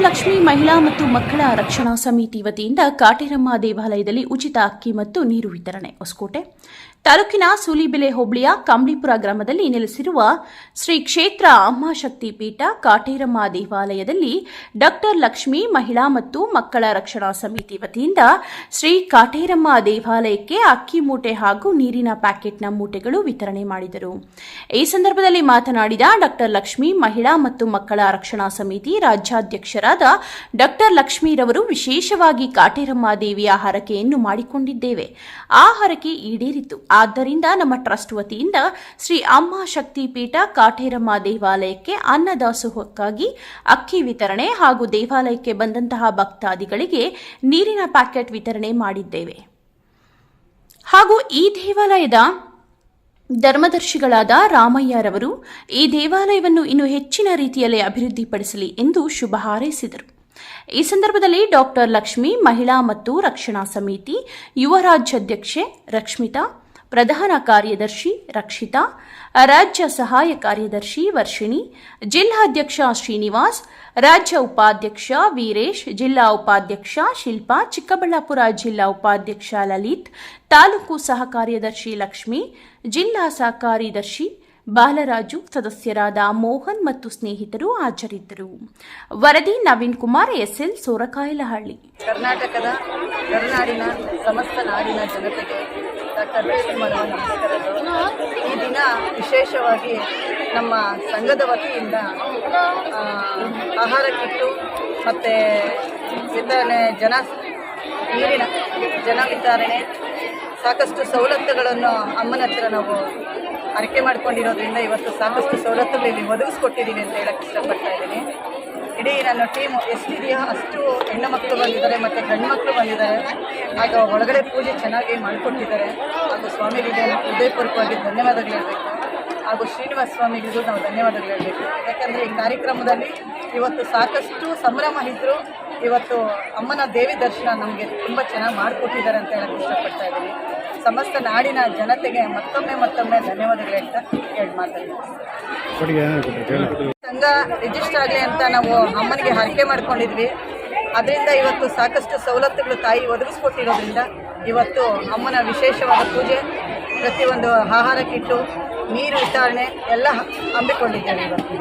la ಮಹಿಳಾ ಮತ್ತು ಮಕ್ಕಳ ರಕ್ಷಣಾ ಸಮಿತಿ ವತಿಯಿಂದ ಕಾಟೇರಮ್ಮ ದೇವಾಲಯದಲ್ಲಿ ಉಚಿತ ಅಕ್ಕಿ ಮತ್ತು ನೀರು ವಿತರಣೆ. ಹೊಸಕೋಟೆ ತಾಲೂಕಿನ ಸೂಲಿಬೆಲೆ ಹೋಬಳಿಯ ಕಂಬ್ಳಿಪುರ ಗ್ರಾಮದಲ್ಲಿ ನೆಲೆಸಿರುವ ಶ್ರೀ ಕ್ಷೇತ್ರ ಅಮ್ಮಶಕ್ತಿ ಪೀಠ ಕಾಟೇರಮ್ಮ ದೇವಾಲಯದಲ್ಲಿ ಡಾಕ್ಟರ್ ಲಕ್ಷ್ಮಿ ಮಹಿಳಾ ಮತ್ತು ಮಕ್ಕಳ ರಕ್ಷಣಾ ಸಮಿತಿ ವತಿಯಿಂದ ಶ್ರೀ ಕಾಟೇರಮ್ಮ ದೇವಾಲಯಕ್ಕೆ ಅಕ್ಕಿ ಮೂಟೆ ಹಾಗೂ ನೀರಿನ ಪ್ಯಾಕೆಟ್ನ ಮೂಟೆಗಳು ವಿತರಣೆ ಮಾಡಿದರು. ಈ ಸಂದರ್ಭದಲ್ಲಿ ಮಾತನಾಡಿದ ಡಾಕ್ಟರ್ ಲಕ್ಷ್ಮಿ ಮಹಿಳಾ ಮತ್ತು ಮಕ್ಕಳ ರಕ್ಷಣಾ ಸಮಿತಿ ರಾಜ್ಯಾಧ್ಯಕ್ಷರಾದ ಡಾಕ್ಟರ್ ಲಕ್ಷ್ಮೀರವರು ವಿಶೇಷವಾಗಿ ಕಾಟೇರಮ್ಮ ದೇವಿಯ ಹರಕೆಯನ್ನು ಮಾಡಿಕೊಂಡಿದ್ದೇವೆ. ಆ ಹರಕೆ ಈಡೇರಿತು. ಆದ್ದರಿಂದ ನಮ್ಮ ಟ್ರಸ್ಟ್ ವತಿಯಿಂದ ಶ್ರೀ ಅಮ್ಮ ಶಕ್ತಿ ಪೀಠ ಕಾಟೇರಮ್ಮ ದೇವಾಲಯಕ್ಕೆ ಅನ್ನದಾಸೋಹಕ್ಕಾಗಿ ಅಕ್ಕಿ ವಿತರಣೆ ಹಾಗೂ ದೇವಾಲಯಕ್ಕೆ ಬಂದಂತಹ ಭಕ್ತಾದಿಗಳಿಗೆ ನೀರಿನ ಪ್ಯಾಕೆಟ್ ವಿತರಣೆ ಮಾಡಿದ್ದೇವೆ. ಹಾಗೂ ಈ ದೇವಾಲಯದ ಧರ್ಮದರ್ಶಿಗಳಾದ ರಾಮಯ್ಯರವರು ಈ ದೇವಾಲಯವನ್ನು ಇನ್ನು ಹೆಚ್ಚಿನ ರೀತಿಯಲ್ಲಿ ಅಭಿವೃದ್ಧಿಪಡಿಸಲಿ ಎಂದು ಶುಭ ಹಾರೈಸಿದರು. ಈ ಸಂದರ್ಭದಲ್ಲಿ ಡಾಕ್ಟರ್ ಲಕ್ಷ್ಮಿ ಮಹಿಳಾ ಮತ್ತು ರಕ್ಷಣಾ ಸಮಿತಿ ಯುವ ರಾಜ್ಯಾಧ್ಯಕ್ಷೆ ರಕ್ಷ್ಮಿತಾ ಪ್ರಧಾನ ಕಾರ್ಯದರ್ಶಿ ರಕ್ಷಿತಾ, ರಾಜ್ಯ ಸಹಾಯ ಕಾರ್ಯದರ್ಶಿ ವರ್ಷಿಣಿ, ಜಿಲ್ಲಾಧ್ಯಕ್ಷ ಶ್ರೀನಿವಾಸ್, ರಾಜ್ಯ ಉಪಾಧ್ಯಕ್ಷ ವೀರೇಶ್, ಜಿಲ್ಲಾ ಉಪಾಧ್ಯಕ್ಷ ಶಿಲ್ಪಾ, ಚಿಕ್ಕಬಳ್ಳಾಪುರ ಜಿಲ್ಲಾ ಉಪಾಧ್ಯಕ್ಷ ಲಲಿತ್, ತಾಲೂಕು ಸಹ ಕಾರ್ಯದರ್ಶಿ ಲಕ್ಷ್ಮಿ, ಜಿಲ್ಲಾ ಸಹಕಾರ್ಯದರ್ಶಿ ಬಾಲರಾಜು, ಸದಸ್ಯರಾದ ಮೋಹನ್ ಮತ್ತು ಸ್ನೇಹಿತರು ಹಾಜರಿದ್ದರು. ವರದಿ ನವೀನ್ ಕುಮಾರ್, ಎಸ್ಎಲ್ ಸೋರಕಾಯಲಹಳ್ಳಿ. ಕರ್ನಾಟಕದ ಕರುನಾಡಿನ ಸಮಸ್ತ ನಾಡಿನ ಜನತೆಗೆ ಡಾಕ್ಟರ್ ಲಕ್ಷ್ಮೀಮರವ ಈ ದಿನ ವಿಶೇಷವಾಗಿ ನಮ್ಮ ಸಂಘದ ವತಿಯಿಂದ ಆಹಾರ ಕಿಟ್ಟು ಮತ್ತು ವಿತರಣೆ ಜನ ನೀರಿನ ಜನ ವಿತರಣೆ ಸಾಕಷ್ಟು ಸವಲತ್ತುಗಳನ್ನು ಅಮ್ಮನ ಹತ್ರ ನಾವು ಅರಿಕೆ ಮಾಡ್ಕೊಂಡಿರೋದ್ರಿಂದ ಇವತ್ತು ಸಾಕಷ್ಟು ಸವಲತ್ತುಗಳು ಇಲ್ಲಿ ಒದಗಿಸ್ಕೊಟ್ಟಿದ್ದೀನಿ ಅಂತ ಹೇಳಕ್ಕೆ ಇಷ್ಟಪಡ್ತಾ ಇದ್ದೀನಿ. ಇಡೀ ನನ್ನ ಟೀಮು ಎಷ್ಟಿದೆಯೋ ಅಷ್ಟು ಹೆಣ್ಣು ಮಕ್ಕಳು ಬಂದಿದ್ದಾರೆ ಮತ್ತು ಗಂಡು ಮಕ್ಕಳು ಬಂದಿದ್ದಾರೆ. ಹಾಗೆ ಒಳಗಡೆ ಪೂಜೆ ಚೆನ್ನಾಗಿ ಮಾಡಿಕೊಟ್ಟಿದ್ದಾರೆ. ಹಾಗೂ ಸ್ವಾಮಿಗಳಿಗೆ ಹೃದಯಪೂರ್ವಕವಾಗಿ ಧನ್ಯವಾದಗಳು ಹೇಳಬೇಕು. ಹಾಗೂ ಶ್ರೀನಿವಾಸ ಸ್ವಾಮಿಗಳಿಗೂ ನಾವು ಧನ್ಯವಾದಗಳು ಹೇಳಬೇಕು. ಯಾಕಂದರೆ ಈ ಕಾರ್ಯಕ್ರಮದಲ್ಲಿ ಇವತ್ತು ಸಾಕಷ್ಟು ಸಂಭ್ರಮ ಇದ್ದರು ಇವತ್ತು ಅಮ್ಮನ ದೇವಿ ದರ್ಶನ ನಮಗೆ ತುಂಬ ಚೆನ್ನಾಗಿ ಮಾಡಿಕೊಟ್ಟಿದ್ದಾರೆ ಅಂತ ಹೇಳಕ್ಕೆ ಇಷ್ಟಪಡ್ತಾ ಇದ್ದೀನಿ. ಸಮಸ್ತ ನಾಡಿನ ಜನತೆಗೆ ಮತ್ತೊಮ್ಮೆ ಮತ್ತೊಮ್ಮೆ ಧನ್ಯವಾದಗಳು ಹೇಳ್ತಾ ಹೇಳಿ. ಮಾತಾಡ್ತೀನಿ ಸಂಘ ರಿಜಿಸ್ಟರ್ ಆಗಲಿ ಅಂತ ನಾವು ಅಮ್ಮನಿಗೆ ಹರಕೆ ಮಾಡ್ಕೊಂಡಿದ್ವಿ. ಅದರಿಂದ ಇವತ್ತು ಸಾಕಷ್ಟು ಸವಲತ್ತುಗಳು ತಾಯಿ ಒದಗಿಸ್ಕೊಟ್ಟಿರೋದ್ರಿಂದ ಇವತ್ತು ಅಮ್ಮನ ವಿಶೇಷವಾದ ಪೂಜೆ, ಪ್ರತಿಯೊಂದು ಆಹಾರ ಕಿಟ್ಟು ನೀರು ವಿತರಣೆ ಎಲ್ಲ ಹಮ್ಮಿಕೊಂಡಿದ್ದೇವೆ ಇವತ್ತು